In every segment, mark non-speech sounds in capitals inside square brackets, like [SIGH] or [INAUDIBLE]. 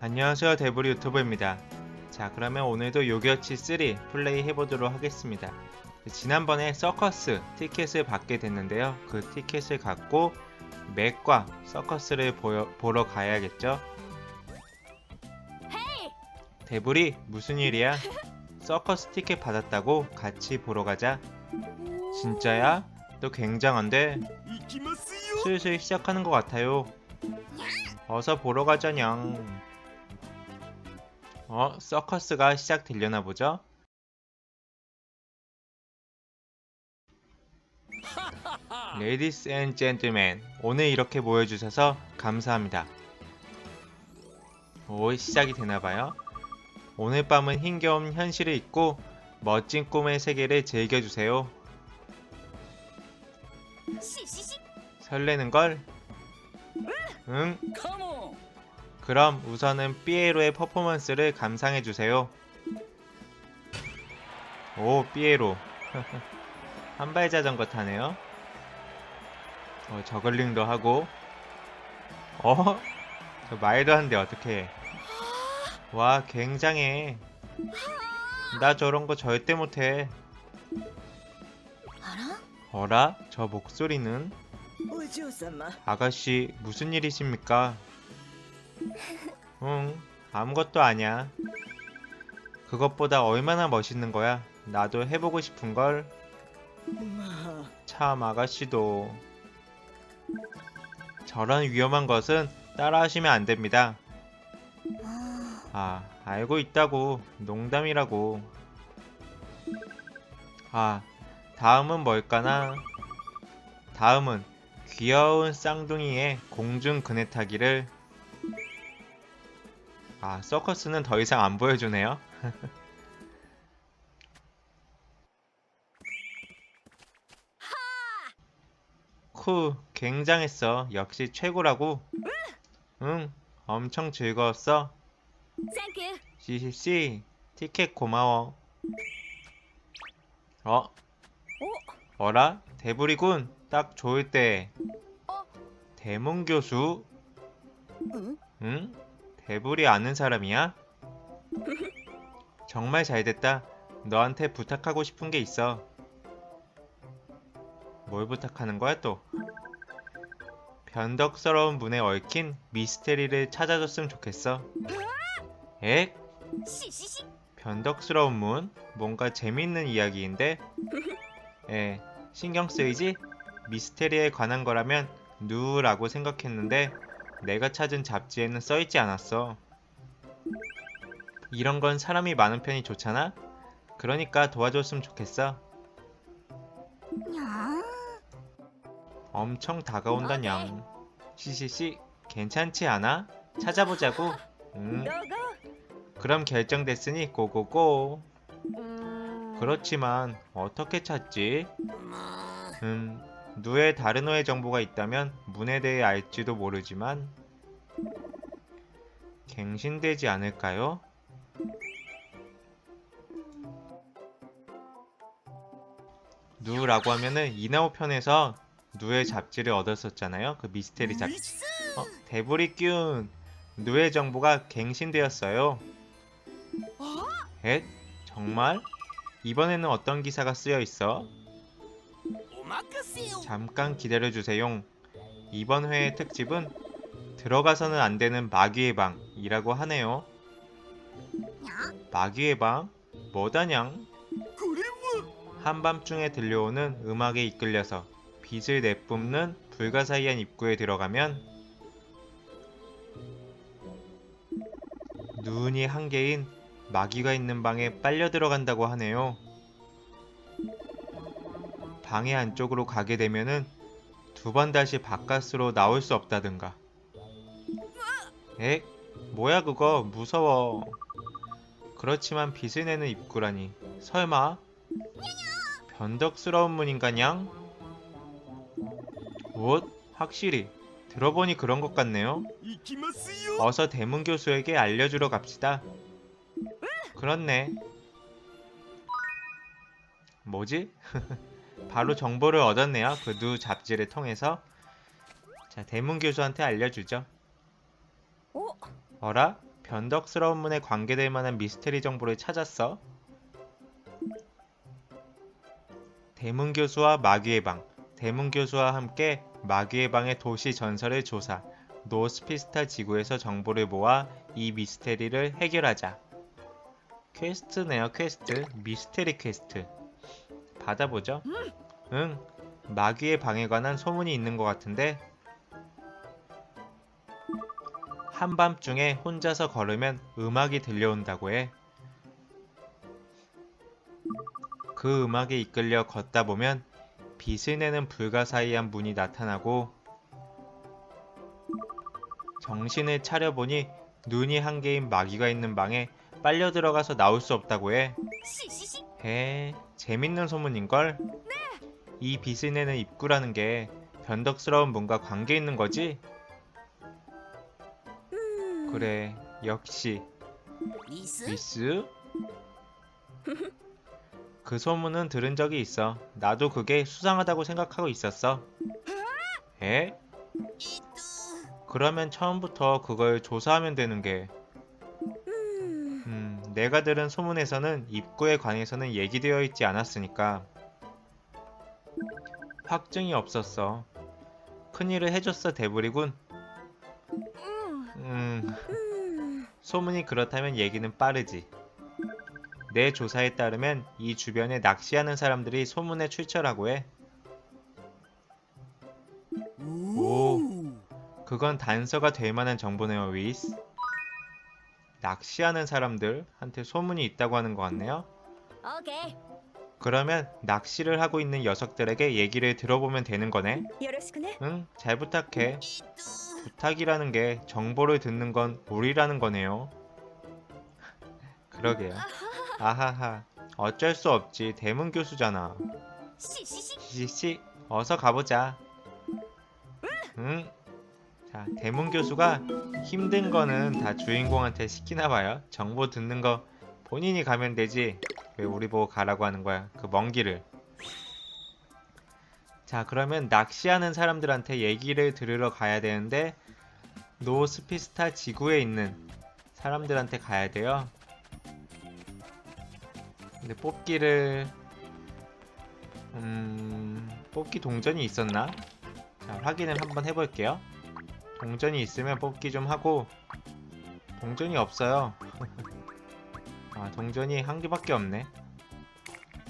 안녕하세요 데브리 유튜브입니다. 자 그러면 오늘도 요기어치 3 플레이 해보도록 하겠습니다. 지난번에 서커스 티켓을 받게 됐는데요. 그 티켓을 갖고 맥과 서커스를 보여, 보러 가야겠죠? 데브리 무슨 일이야? 서커스 티켓 받았다고 같이 보러 가자. 진짜야? 너 굉장한데? 슬슬 시작하는 것 같아요. 어서 보러 가자냥. 어? 서커스가 시작되려나 보죠? 레디스 앤 젠틀맨 오늘 이렇게 모여주셔서 감사합니다. 오 시작이 되나봐요. 오늘 밤은 힘겨운 현실을 잊고 멋진 꿈의 세계를 즐겨주세요. 설레는 걸? 응? 그럼 우선은 삐에로의 퍼포먼스를 감상해주세요. 오, 삐에로. [LAUGHS] 한발 자전거 타네요. 어, 저글링도 하고. 어? 저 말도 안 돼, 어떻게 와, 굉장해. 나 저런 거 절대 못해. 어라? 저 목소리는? 아가씨, 무슨 일이십니까? 응, 아무것도 아니야. 그것보다 얼마나 멋있는 거야. 나도 해보고 싶은 걸. 참 아가씨도 저런 위험한 것은 따라하시면 안 됩니다. 아, 알고 있다고. 농담이라고. 아, 다음은 뭘까나? 다음은 귀여운 쌍둥이의 공중 그네 타기를 아, 서커스는 더 이상 안 보여주네요. [LAUGHS] 쿠, 굉장했어. 역시 최고라고. 응, 엄청 즐거웠어. CCC, 티켓 고마워. 어? 어? 어라? 대불이군. 딱 좋을 때. 어? 대문 교수? 응? 배부리 아는 사람이야? 정말 잘됐다. 너한테 부탁하고 싶은 게 있어. 뭘 부탁하는 거야 또? 변덕스러운 문에 얽힌 미스테리를 찾아줬으면 좋겠어. 에? 변덕스러운 문? 뭔가 재밌는 이야기인데? 에, 신경 쓰이지? 미스테리에 관한 거라면 누라고 생각했는데 내가 찾은 잡지에는 써있지 않았어. 이런 건 사람이 많은 편이 좋잖아? 그러니까 도와줬으면 좋겠어. 엄청 다가온단. 양 시시씨, 괜찮지 않아? 찾아보자고. 응. 그럼 결정됐으니 고고고. 음. 그렇지만 어떻게 찾지? 뭐. 음, 누에 다른 호의 정보가 있다면 문에 대해 알지도 모르지만 갱신되지 않을까요? 누라고 하면은 이나오 편에서 누의 잡지를 얻었었잖아요. 그 미스테리 잡지. 어, 데브리균 누의 정보가 갱신되었어요. 에? 정말? 이번에는 어떤 기사가 쓰여 있어? 잠깐 기다려주세요. 이번 회의 특집은 들어가서는 안 되는 마귀의 방이라고 하네요. 마귀의 방? 뭐다냥? 한밤중에 들려오는 음악에 이끌려서 빛을 내뿜는 불가사의한 입구에 들어가면 눈이 한 개인 마귀가 있는 방에 빨려 들어간다고 하네요. 방해 안쪽으로 가게 되면은 두 번 다시 바깥으로 나올 수 없다든가. 에? 뭐야 그거 무서워. 그렇지만 빚을 내는 입구라니. 설마 변덕스러운 문인가냥? 옷? 확실히 들어보니 그런 것 같네요. 어서 대문 교수에게 알려주러 갑시다. 그렇네. 뭐지? [LAUGHS] 바로 정보를 얻었네요. 그 누 잡지를 통해서. 자, 대문 교수한테 알려주죠. お 어라? 변덕스러운 문에 관계될 만한 미스테리 정보를 찾았어. 대문 교수와 마귀의 방. 대문 교수와 함께 마귀의 방의 도시 전설을 조사. 노스피스타 지구에서 정보를 모아 이 미스테리를 해결하자. 퀘스트네요, 퀘스트. 미스테리 퀘스트. 받아보죠. 응. 마귀의 방에 관한 소문이 있는 것 같은데 한밤중에 혼자서 걸으면 음악이 들려온다고 해. 그 음악에 이끌려 걷다 보면 빛을 내는 불가사의한 문이 나타나고 정신을 차려보니 눈이 한 개인 마귀가 있는 방에 빨려 들어가서 나올 수 없다고 해. 시시시. 에 재밌는 소문인걸? 이 비스내는 입구라는 게 변덕스러운 뭔가 관계 있는 거지? 음. 그래 역시 미스? [LAUGHS] 그 소문은 들은 적이 있어. 나도 그게 수상하다고 생각하고 있었어. 에? 그러면 처음부터 그걸 조사하면 되는 게 내가 들은 소문에서는 입구에 관해서는 얘기되어 있지 않았으니까 확증이 없었어. 큰일을 해줬어 대부리군. 음... 소문이 그렇다면 얘기는 빠르지. 내 조사에 따르면 이 주변에 낚시하는 사람들이 소문에 출처라고 해. 오, 그건 단서가 될 만한 정보네요, 위스. 낚시하는 사람들한테 소문이 있다고 하는 것 같네요. 오케이. 그러면 낚시를 하고 있는 녀석들에게 얘기를 들어보면 되는 거네. 응, 잘 부탁해. 부탁이라는 게 정보를 듣는 건 우리라는 거네요. 그러게요. 아하하. 어쩔 수 없지. 대문 교수잖아. 시시시. 어서 가보자. 응. 자, 대문 교수가 힘든 거는 다 주인공한테 시키나 봐요. 정보 듣는 거 본인이 가면 되지. 왜 우리 보고 가라고 하는 거야? 그 먼 길을. 자, 그러면 낚시하는 사람들한테 얘기를 들으러 가야 되는데 노스피스타 지구에 있는 사람들한테 가야 돼요. 근데 뽑기를 음, 뽑기 동전이 있었나? 자, 확인을 한번 해볼게요. 동전이 있으면 뽑기 좀 하고 동전이 없어요. 아, 동전이 한 개밖에 없네.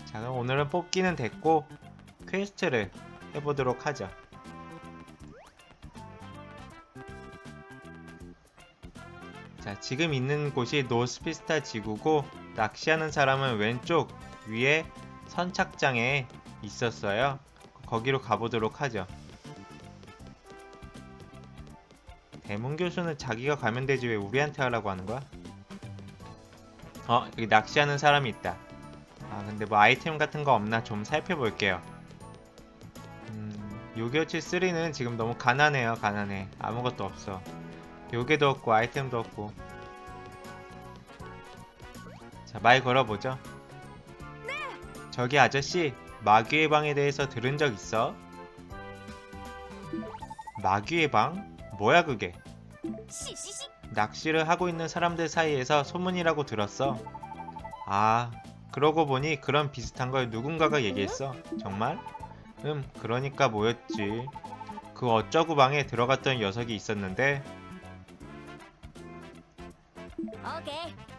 자, 그럼 오늘은 뽑기는 됐고 퀘스트를 해보도록 하죠. 자, 지금 있는 곳이 노스피스타 지구고 낚시하는 사람은 왼쪽 위에 선착장에 있었어요. 거기로 가보도록 하죠. 대문 교수는 자기가 가면 되지 왜 우리한테 하라고 하는 거야? 어, 여기 낚시하는 사람이 있다. 아, 근데 뭐 아이템 같은 거 없나 좀 살펴볼게요. 음, 요기요치 3는 지금 너무 가난해요, 가난해. 아무것도 없어. 요괴도 없고 아이템도 없고. 자, 말 걸어보죠. 저기 아저씨, 마귀의 방에 대해서 들은 적 있어? 마귀의 방? 뭐야 그게? 낚시를 하고 있는 사람들 사이에서 소문이라고 들었어. 아, 그러고 보니 그런 비슷한 걸 누군가가 얘기했어. 정말? 음, 그러니까 뭐였지. 그 어쩌구 방에 들어갔던 녀석이 있었는데.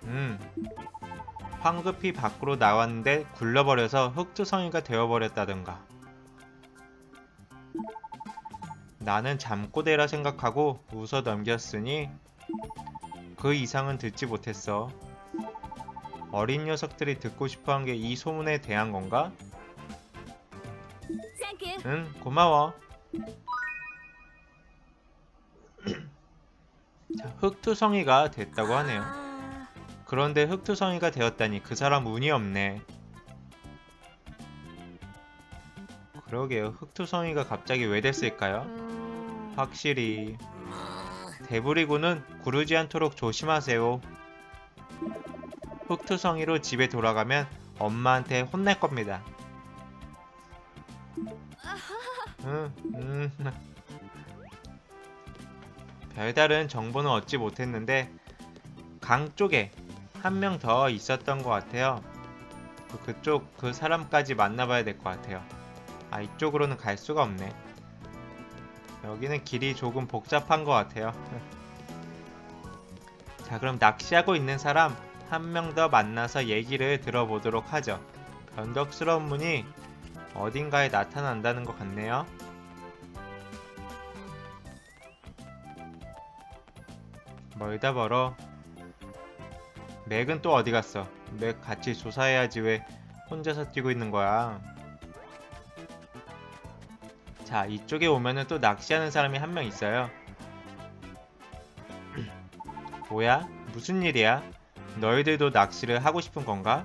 음. 황급히 밖으로 나왔는데 굴러버려서 흙투성이가 되어버렸다던가. 나는 잠꼬대라 생각하고 웃어 넘겼으니 그 이상은 듣지 못했어. 어린 녀석들이 듣고 싶어 한 게 이 소문에 대한 건가? 응, 고마워. [CLEARS THROAT] 자, 흑투성이가 됐다고 하네요. 그런데 흑투성이가 되었다니 그 사람 운이 없네. 그러게요. 흑투성이가 갑자기 왜 됐을까요? 음, 확실히 음. 대부리군은 구르지 않도록 조심하세요. 흑투성이로 집에 돌아가면 엄마한테 혼낼 겁니다. 음, 음. 별다른 정보는 얻지 못했는데 강 쪽에 한 명 더 있었던 것 같아요. 그, 그쪽 그 사람까지 만나봐야 될 것 같아요. 아 이쪽으로는 갈 수가 없네. 여기는 길이 조금 복잡한 것 같아요. [LAUGHS] 자 그럼 낚시하고 있는 사람 한 명 더 만나서 얘기를 들어보도록 하죠. 변덕스러운 문이 어딘가에 나타난다는 것 같네요. 멀다 멀어. 맥은 또 어디 갔어? 맥 같이 조사해야지 왜 혼자서 뛰고 있는 거야? 자, 이쪽에 오면은 또 낚시하는 사람이 한 명 있어요. [CLEARS THROAT] 뭐야? 무슨 일이야? 너희들도 낚시를 하고 싶은 건가?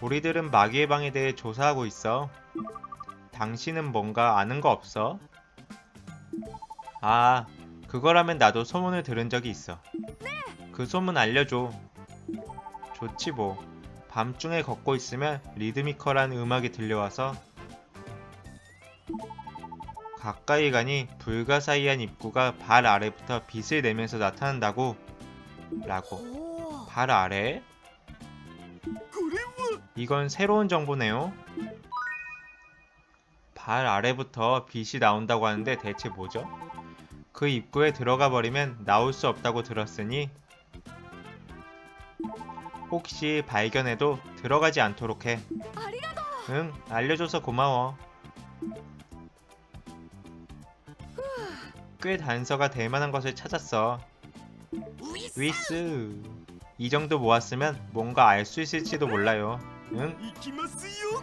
우리들은 마귀의 방에 대해 조사하고 있어. 당신은 뭔가 아는 거 없어? 아, 그거라면 나도 소문을 들은 적이 있어. 그 소문 알려줘. 좋지 뭐. 밤중에 걷고 있으면 리드미컬한 음악이 들려와서 가까이 가니 불가사의한 입구가 발 아래부터 빛을 내면서 나타난다고. 라고. 오. 발 아래? 이건 새로운 정보네요. 발 아래부터 빛이 나온다고 하는데 대체 뭐죠? 그 입구에 들어가 버리면 나올 수 없다고 들었으니 혹시 발견해도 들어가지 않도록 해. 응, 알려줘서 고마워. 꽤 단서가 될 만한 것을 찾았어. 위스. 이 정도 모았으면 뭔가 알 수 있을지도 몰라요. 응?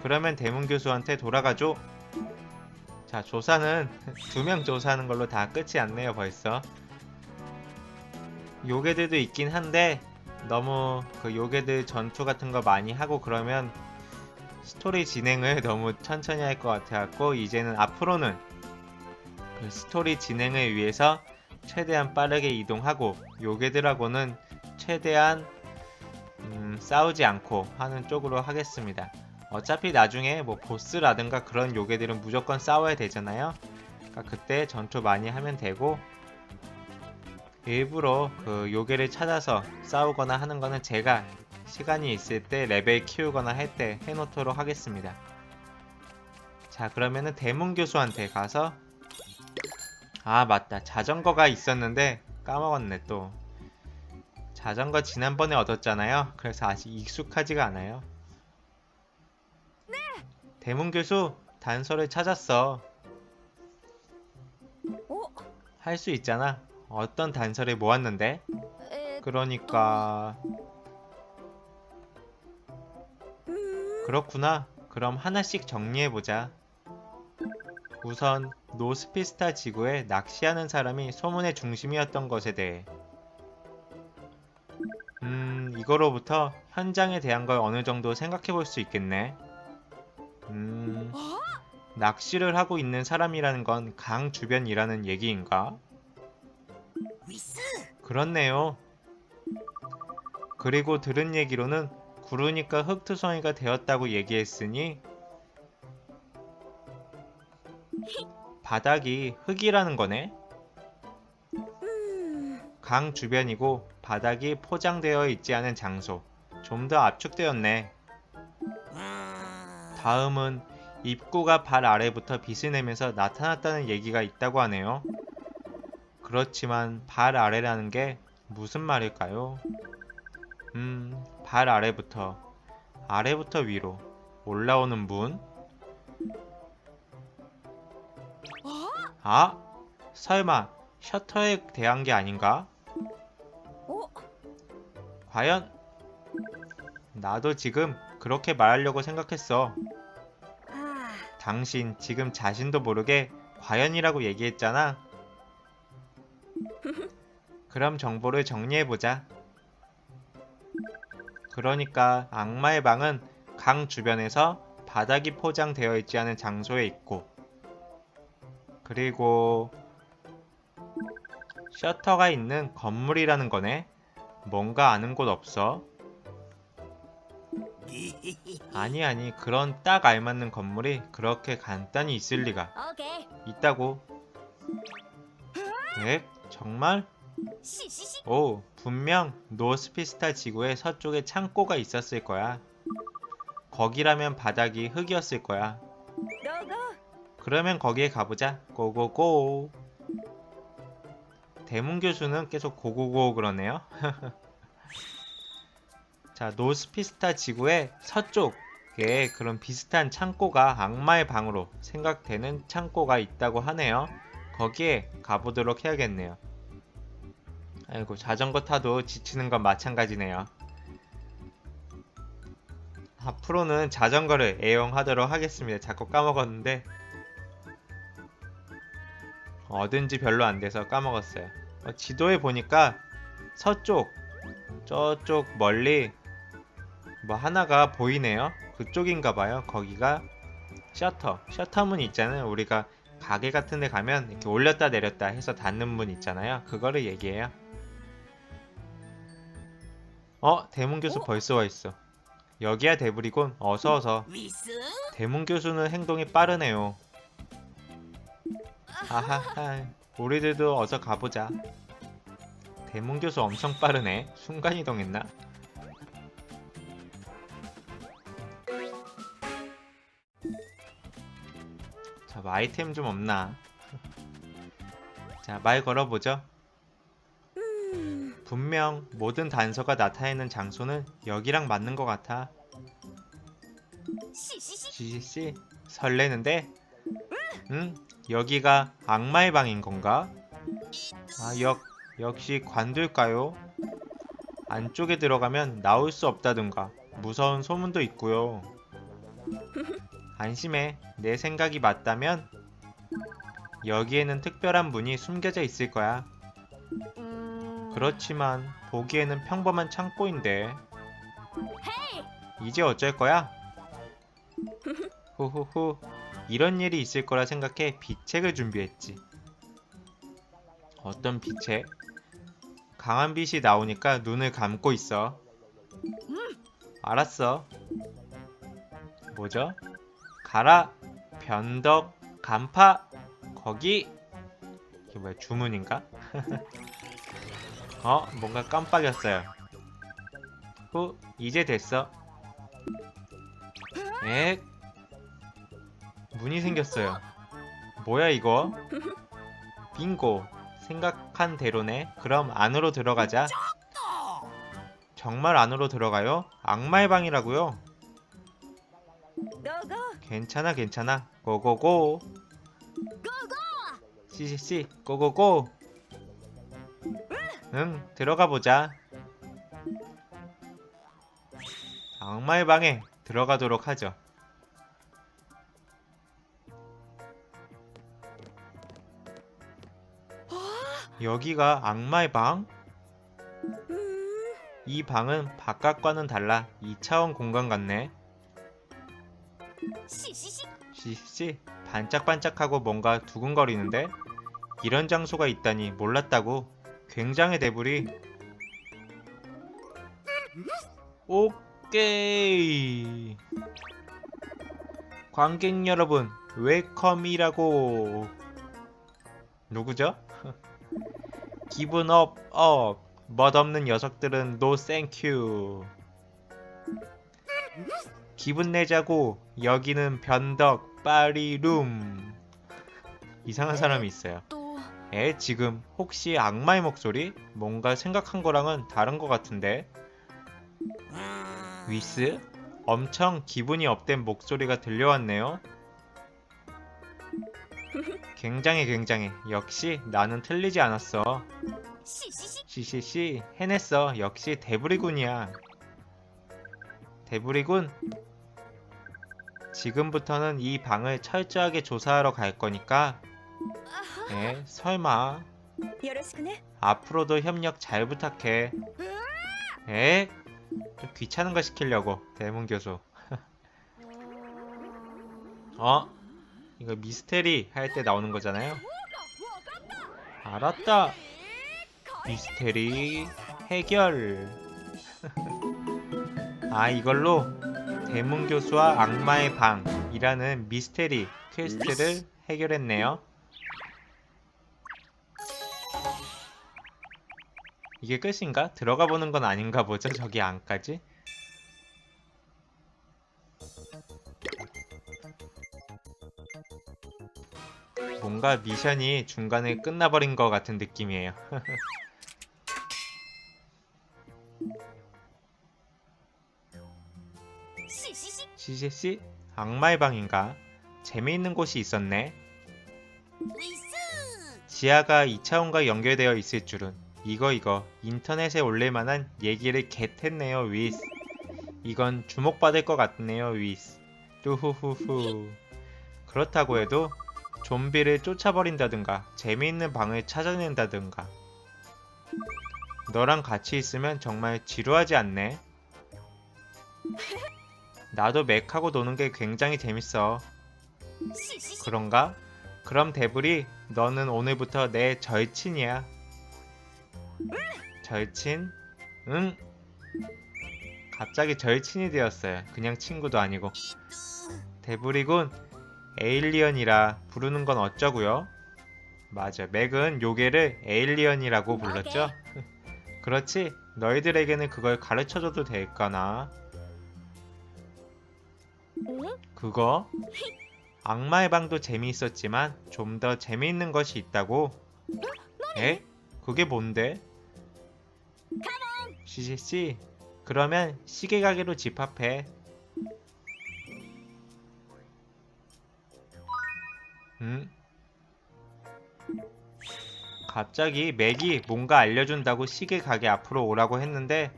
그러면 대문 교수한테 돌아가죠. 자, 조사는 [LAUGHS] 두 명 조사하는 걸로 다 끝이 안 내요, 벌써. 요괴들도 있긴 한데 너무 그 요괴들 전투 같은 거 많이 하고 그러면 스토리 진행을 [LAUGHS] 너무 천천히 할 것 같아갖고 이제는 앞으로는 그 스토리 진행을 위해서 최대한 빠르게 이동하고 요괴들하고는 최대한 음, 싸우지 않고 하는 쪽으로 하겠습니다. 어차피 나중에 뭐 보스라든가 그런 요괴들은 무조건 싸워야 되잖아요. 그러니까 그때 전투 많이 하면 되고 일부러 그 요괴를 찾아서 싸우거나 하는 거는 제가 시간이 있을 때 레벨 키우거나 할 때 해놓도록 하겠습니다. 자 그러면은 대문 교수한테 가서 아 맞다 자전거가 있었는데 까먹었네 또 자전거 지난번에 얻었잖아요. 그래서 아직 익숙하지가 않아요. 대문 교수 단서를 찾았어. 어? 할수 있잖아. 어떤 단서를 모았는데? 에, 그러니까 음. 그렇구나. 그럼 하나씩 정리해 보자. 우선 노스피스타 지구에 낚시하는 사람이 소문의 중심이었던 것에 대해. 음, 이거로부터 현장에 대한 걸 어느 정도 생각해 볼 수 있겠네. 음, 낚시를 하고 있는 사람이라는 건 강 주변이라는 얘기인가? 그렇네요. 그리고 들은 얘기로는 구르니까 흙투성이가 되었다고 얘기했으니 바닥이 흙이라는 거네. 음. 강 주변이고 바닥이 포장되어 있지 않은 장소. 좀 더 압축되었네. 아. 다음은 입구가 발 아래부터 빛을 내면서 나타났다는 얘기가 있다고 하네요. 그렇지만 발 아래라는 게 무슨 말일까요? 음, 발 아래부터, 아래부터 위로 올라오는 문? 아? 설마 셔터에 대한 게 아닌가? 어? 과연? 나도 지금 그렇게 말하려고 생각했어. 아. 당신 지금 자신도 모르게 과연이라고 얘기했잖아. [LAUGHS] 그럼 정보를 정리해보자. 그러니까 악마의 방은 강 주변에서 바닥이 포장되어 있지 않은 장소에 있고, 그리고 셔터가 있는 건물이라는 거네. 뭔가 아는 곳 없어? [LAUGHS] 아니 아니 그런 딱 알맞는 건물이 그렇게 간단히 있을 리가. 있다고 에? 정말? 오, 분명 노스피스타 지구의 서쪽에 창고가 있었을 거야. 거기라면 바닥이 흙이었을 거야. 그러면 거기에 가보자. 고고고. 대문 교수는 계속 고고고 그러네요. [LAUGHS] 자, 노스피스타 지구의 서쪽에 그런 비슷한 창고가 악마의 방으로 생각되는 창고가 있다고 하네요. 거기에 가보도록 해야겠네요. 아이고, 자전거 타도 지치는 건 마찬가지네요. 앞으로는 자전거를 애용하도록 하겠습니다. 자꾸 까먹었는데 어딘지 별로 안 돼서 까먹었어요. 어, 지도에 보니까 서쪽, 저쪽 멀리 뭐 하나가 보이네요. 그쪽인가 봐요. 거기가 셔터, 셔터 문 있잖아요. 우리가 가게 같은 데 가면 이렇게 올렸다 내렸다 해서 닫는 문 있잖아요. 그거를 얘기해요. 어, 대문 교수 어? 벌써 와 있어. 여기야 대불이군. 어서 어서. 위스 대문 교수는 행동이 빠르네요. 아하하, 우리들도 어서 가보자. 대문 교수 엄청 빠르네. 순간 이동했나? 자, 뭐 아이템 좀 없나? 자, 말 걸어보죠. 음. 분명 모든 단서가 나타내는 장소는 여기랑 맞는 것 같아. 시시시 설레는데? 응? 여기가 악마의 방인 건가? 아, 역, 역시 관둘까요? 안쪽에 들어가면 나올 수 없다든가 무서운 소문도 있고요. 안심해. 내 생각이 맞다면 여기에는 특별한 문이 숨겨져 있을 거야. 음. 그렇지만 보기에는 평범한 창고인데 이제 어쩔 거야? [LAUGHS] 후후후 이런 일이 있을 거라 생각해 비책을 준비했지. 어떤 비책? 강한 빛이 나오니까 눈을 감고 있어. 알았어. 뭐죠? 가라 변덕 간파 거기. 이게 뭐야 주문인가? [LAUGHS] 어 뭔가 깜빡였어요. 후 이제 됐어. 엑 문이 생겼어요. 뭐야 이거? 빙고. 생각한 대로네. 그럼 안으로 들어가자. 정말 안으로 들어가요? 악마의 방이라고요? 괜찮아 괜찮아. 고고고. 씨씨씨 고고고. 응 들어가 보자. 악마의 방에 들어가도록 하죠 여기가 악마의 방? 음. 이 방은 바깥과는 달라 2차원 공간 같네. 시시시. 씨씨 반짝반짝하고 뭔가 두근거리는데? 이런 장소가 있다니 몰랐다고. 굉장해 대불이 오케이. 관객 여러분 웰컴이라고. 누구죠? 기분 업 업. 멋없는 녀석들은 노 땡큐. 기분 내자고 여기는 변덕 파리룸. 이상한 사람이 있어요. 또에 지금 혹시 악마의 목소리? 뭔가 생각한 거랑은 다른 것 같은데. 위스? 엄청 기분이 업된 목소리가 들려왔네요. 굉장해 굉장해. 역시 나는 틀리지 않았어. 시시시 씨씨씨 해냈어. 역시 대부리군이야. 대부리군. 지금부터는 이 방을 철저하게 조사하러 갈 거니까. 에 설마 요로시쿠네. 앞으로도 협력 잘 부탁해. 에? 좀 귀찮은 거 시키려고 대문 교수. [LAUGHS] 어? 이거 미스테리 할 때 나오는 거잖아요. 알았다. 미스테리 해결. [LAUGHS] 아 이걸로 대문 교수와 악마의 방이라는 미스테리 퀘스트를 해결했네요. 이게 끝인가? 들어가 보는 건 아닌가 보죠? 저기 안까지? 뭔가 미션이 중간에 끝나버린 것 같은 느낌이에요. 시시시? 악마의 방인가? 재미있는 곳이 있었네. 지하가 2차원과 연결되어 있을 줄은 이거 이거 인터넷에 올릴 만한 얘기를 겟했네요 위스 이건 주목받을 것 같네요 위스 뚜후후후 그렇다고 해도 좀비를 쫓아버린다든가 재미있는 방을 찾아낸다든가 너랑 같이 있으면 정말 지루하지 않네 나도 맥하고 노는 게 굉장히 재밌어 그런가? 그럼 데브리 너는 오늘부터 내 절친이야. 절친? 응? 갑자기 절친이 되었어요. 그냥 친구도 아니고. 데브리군 에일리언이라 부르는 건 어쩌고요? 맞아. 맥은 요괴를 에일리언이라고 불렀죠? [LAUGHS] 그렇지. 너희들에게는 그걸 가르쳐줘도 될까나? 응? 그거? 악마의 방도 재미있었지만 좀 더 재미있는 것이 있다고? 에? 그게 뭔데? 시시씨 그러면 시계 가게로 집합해 응? 갑자기 맥이 뭔가 알려준다고 시계 가게 앞으로 오라고 했는데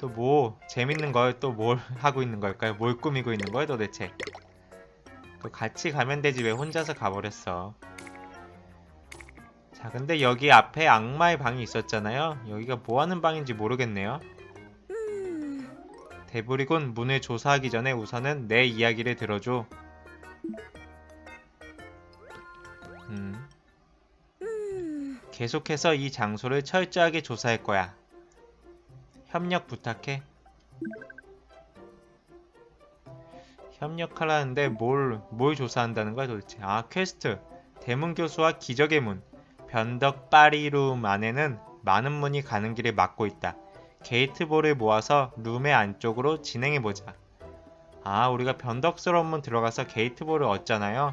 또 뭐 재밌는 걸 또 뭘 [LAUGHS] 하고 있는 걸까요? 뭘 꾸미고 있는 거예요 도대체? 그 같이 가면 되지 왜 혼자서 가버렸어? 자, 근데 여기 앞에 악마의 방이 있었잖아요. 여기가 뭐 하는 방인지 모르겠네요. 음, 데브리곤 문을 조사하기 전에 우선은 내 이야기를 들어줘. 계속해서 이 장소를 철저하게 조사할 거야. 협력 부탁해. 협력하라는데 뭘, 뭘 조사한다는 거야 도대체? 아, 퀘스트. 대문 교수와 기적의 문. 변덕 파리룸 안에는 많은 문이 가는 길을 막고 있다. 게이트볼을 모아서 룸의 안쪽으로 진행해보자. 아, 우리가 변덕스러운 문 들어가서 게이트볼을 얻잖아요.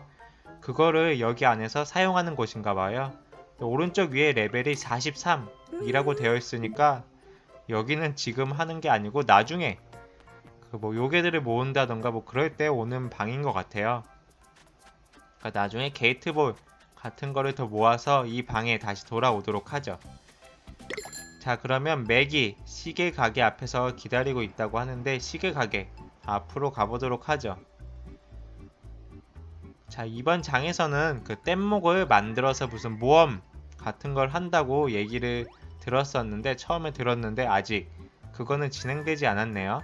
그거를 여기 안에서 사용하는 곳인가 봐요. 오른쪽 위에 레벨이 43이라고 되어 있으니까 여기는 지금 하는 게 아니고 나중에 그 뭐 요괴들을 모은다던가 뭐 그럴 때 오는 방인 것 같아요. 그러니까 나중에 게이트볼 같은 거를 더 모아서 이 방에 다시 돌아오도록 하죠. 자 그러면 맥이 시계 가게 앞에서 기다리고 있다고 하는데 시계 가게 앞으로 가보도록 하죠. 자 이번 장에서는 그 뗏목을 만들어서 무슨 모험 같은 걸 한다고 얘기를 들었었는데 처음에 들었는데 아직 그거는 진행되지 않았네요.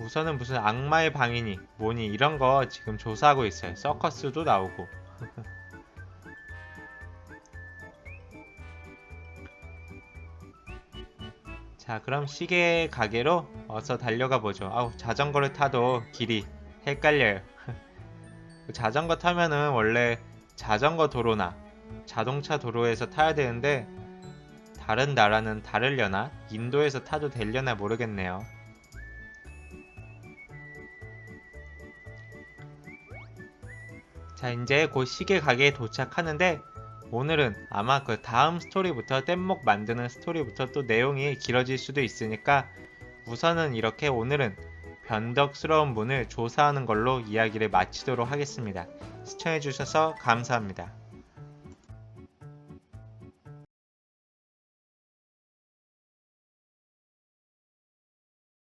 우선은 무슨 악마의 방이니 뭐니 이런 거 지금 조사하고 있어요. 서커스도 나오고. [LAUGHS] 자, 그럼 시계 가게로 어서 달려가 보죠. 아우, 자전거를 타도 길이 헷갈려요. [LAUGHS] 자전거 타면은 원래 자전거 도로나 자동차 도로에서 타야 되는데 다른 나라는 다르려나? 인도에서 타도 되려나 모르겠네요. 자, 이제 곧 시계 가게에 도착하는데 오늘은 아마 그 다음 스토리부터 뗏목 만드는 스토리부터 또 내용이 길어질 수도 있으니까 우선은 이렇게 오늘은 변덕스러운 문을 조사하는 걸로 이야기를 마치도록 하겠습니다. 시청해주셔서 감사합니다.